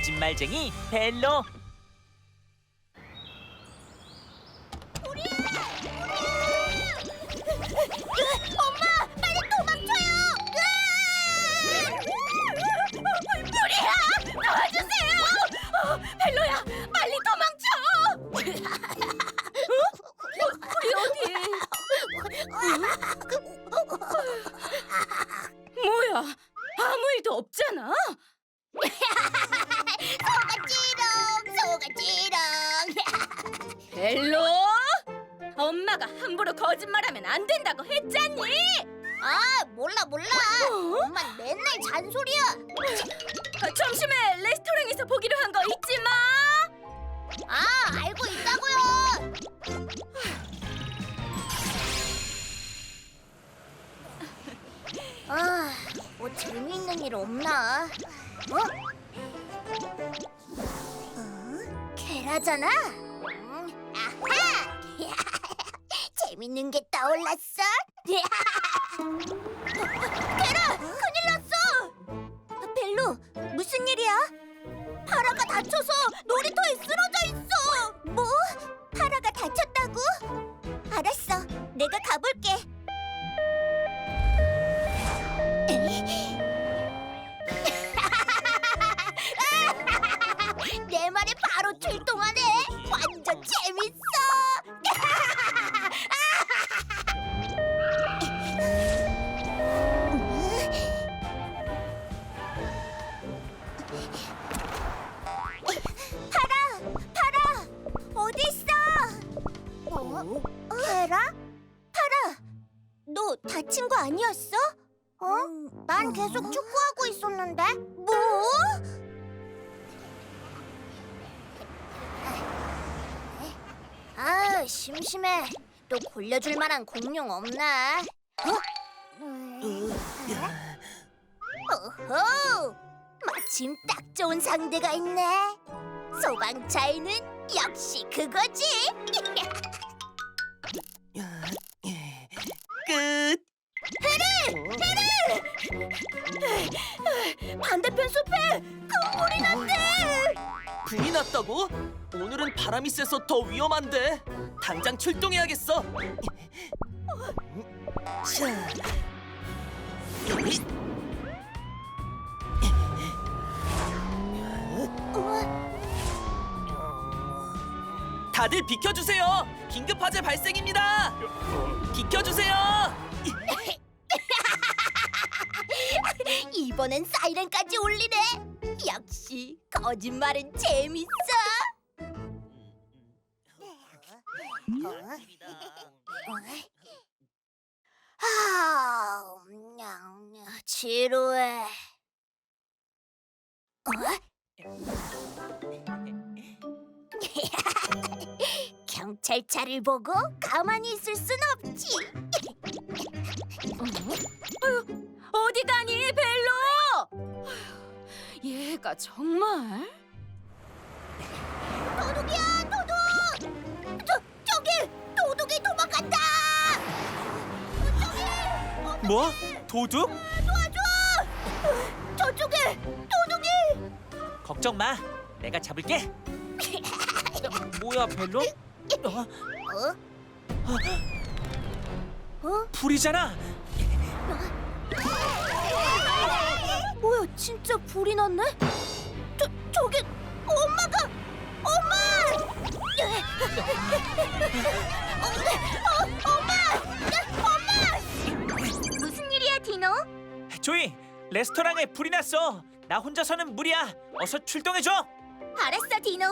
거짓말쟁이 벨로 거짓말하면 안 된다고 했잖니? 아 몰라 몰라 어? 엄마 맨날 잔소리야 아, 점심에 레스토랑에서 보기로 한 거 잊지 마. 아 알고 있다고요 아뭐 재미있는 일 없나 어? 어? 케라잖아 음, 아하 재밌는 게 떠올랐어 케라 큰일 났어 벨로 무슨 일이야? 파라가 다쳐서 놀이터에 쓰러져 있어. 뭐? 파라가 다쳤다고? 알았어. 내가 가볼 계속 축구하고 있었는데. 뭐? 아, 심심해. 또 골려줄 만한 공룡 없나? 어? 오호! 마침 딱 좋은 상대가 있네. 소방차에는 역시 그거지. 숲에 큰 불이 났대. 불이 났다고? 오늘은 바람이 세서 더 위험한데. 당장 출동해야겠어. 자. 다들 비켜주세요. 긴급 화재 발생입니다. 비켜주세요. 이번엔 사이렌까지 울리네. 역시 거짓말은 재밌어. 아, 냥, 지루해. 어? 경찰차를 보고 가만히 있을 순 없지. 아휴, 얘가 정말 도둑이야, 도둑! 저 저기 도둑이 도망간다. 저기 뭐? 도둑? 도와줘! 저쪽에 도둑이! 걱정 마. 내가 잡을게. 어, 뭐야, 벨로? 어? 어? 어? 불이잖아. 뭐야, 진짜 불이 났네? 저 저기 엄마가 엄마! 어, 엄마! 엄마! 무슨 일이야, 디노? 조이, 레스토랑에 불이 났어. 나 혼자서는 무리야. 어서 출동해줘. 알았어, 디노.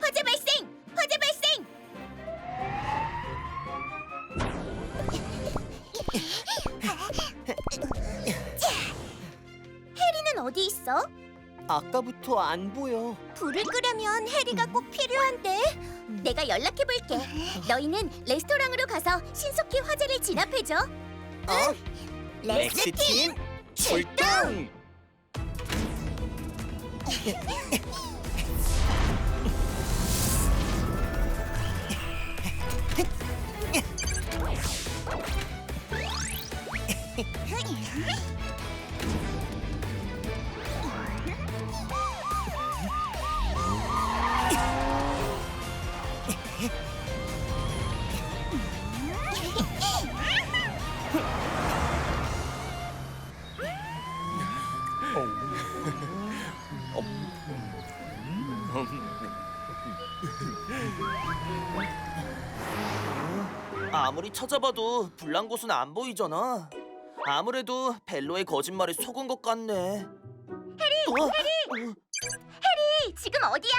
화재 발생! 화재 발생! 어디 있어? 아까부터 안 보여. 불을 끄려면 해리가 꼭 필요한데. 내가 연락해 볼게. 너희는 레스토랑으로 가서 신속히 화재를 진압해줘. 어? 렉스팀 출동! 아무리 찾아봐도 불난 곳은 안 보이잖아. 아무래도 벨로의 거짓말에 속은 것 같네. 해리, 해리, 지금 어디야?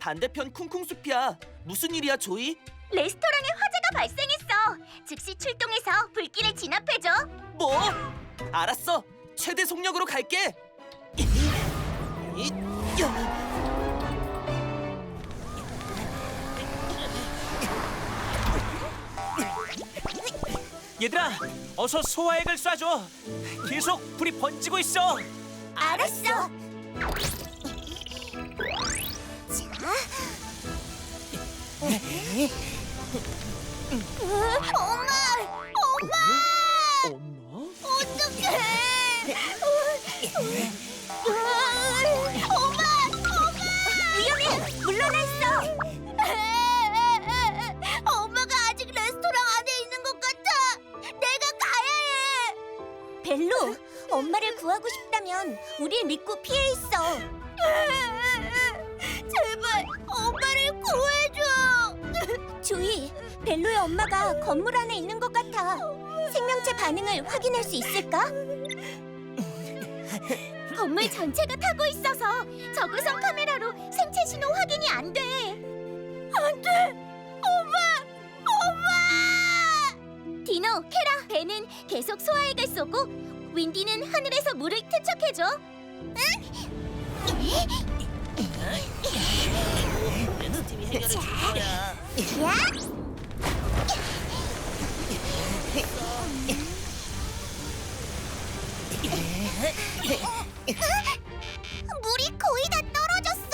반대편 쿵쿵숲이야. 무슨 일이야, 조이? 레스토랑에 화재가 발생했어. 즉시 출동해서 불길을 진압해줘. 뭐? 알았어. 최대 속력으로 갈게. 이, 이, 야. 얘들아, 어서 소화액을 쏴줘. 계속 불이 번지고 있어. 알았어. 엄마, 엄마, 엄마? 어떡해? 우릴 믿고 피해 있어. 제발 엄마를 구해줘. 조이, 벨로의 엄마가 건물 안에 있는 것 같아. 생명체 반응을 확인할 수 있을까? 건물 전체가 타고 있어서 저구성 카메라로 생체 신호 확인이 안 돼. 안 돼! 디노, 케라, 벤은 계속 소화액을 쏘고 윈디는 하늘에서 물을 투척해줘. 거야? 야! 물이 거의 다 떨어졌어.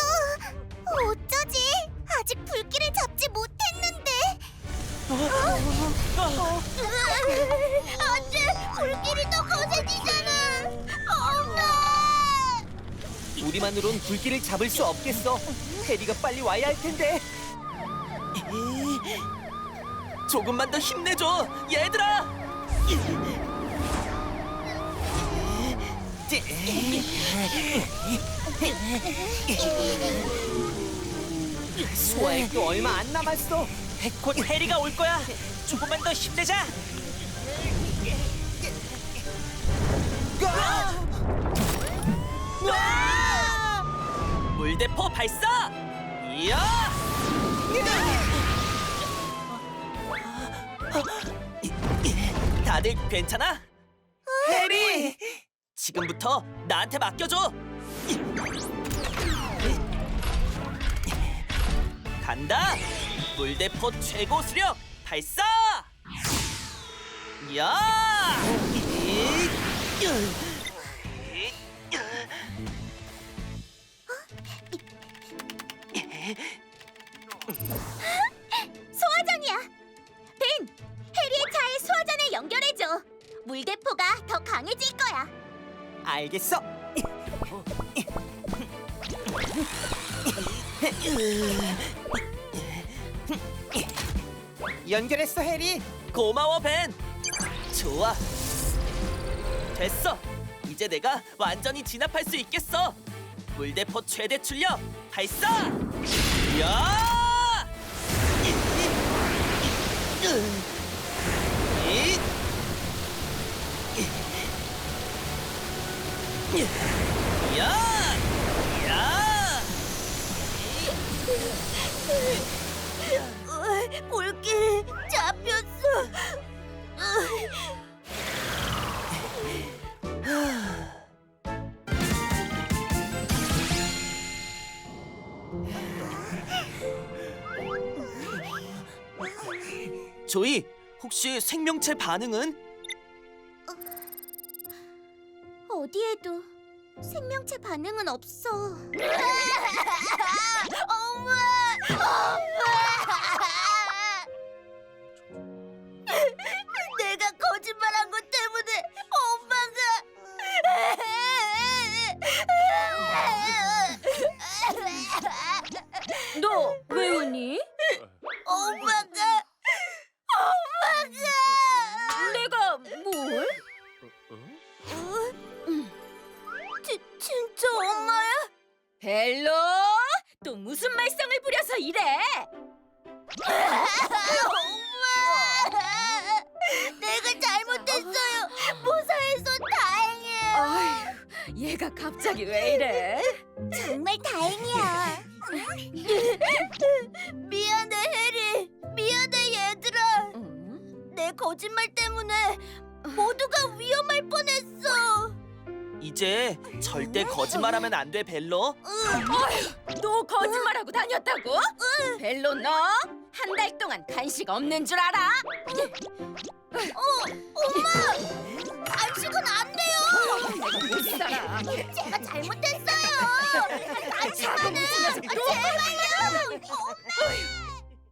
어쩌지? 아직 불길을 잡지 못했는데. 안 우리만으론 불길을 잡을 수 없겠어. 해리가 빨리 와야 할 텐데. 조금만 더 힘내줘, 얘들아. 소화액도 얼마 안 남았어. 곧 해리가 올 거야. 조금만 더 힘내자. 물대포 발사! 이야! 다들 괜찮아? 해리! 지금부터 나한테 맡겨줘! 간다! 물대포 최고 수력 발사! 야! 물대포가 더 강해질 거야. 알겠어. 연결했어, 해리. 고마워 벤. 좋아. 됐어. 이제 내가 완전히 진압할 수 있겠어. 물대포 최대 출력 발사. 야! 이, 이, 이, 야! 야! 불길 잡혔어. 조이, 혹시 생명체 반응은? 어디에도 생명체 반응은 없어. 엄마! 엄마! 내가 거짓말한 것 때문에 엄마가 너 왜 우니? 얘가 갑자기 왜 이래? 정말 다행이야. 미안해 해리. 미안해 얘들아. 음? 내 거짓말 때문에 모두가 위험할 뻔했어. 이제 절대 거짓말하면 안 돼, 벨로. 너 거짓말하고 다녔다고? 벨로 너 한 달 동안 간식 없는 줄 알아? 간식은 안 돼요. 제가 잘못했어요. 아침마는 제발요. 엄마.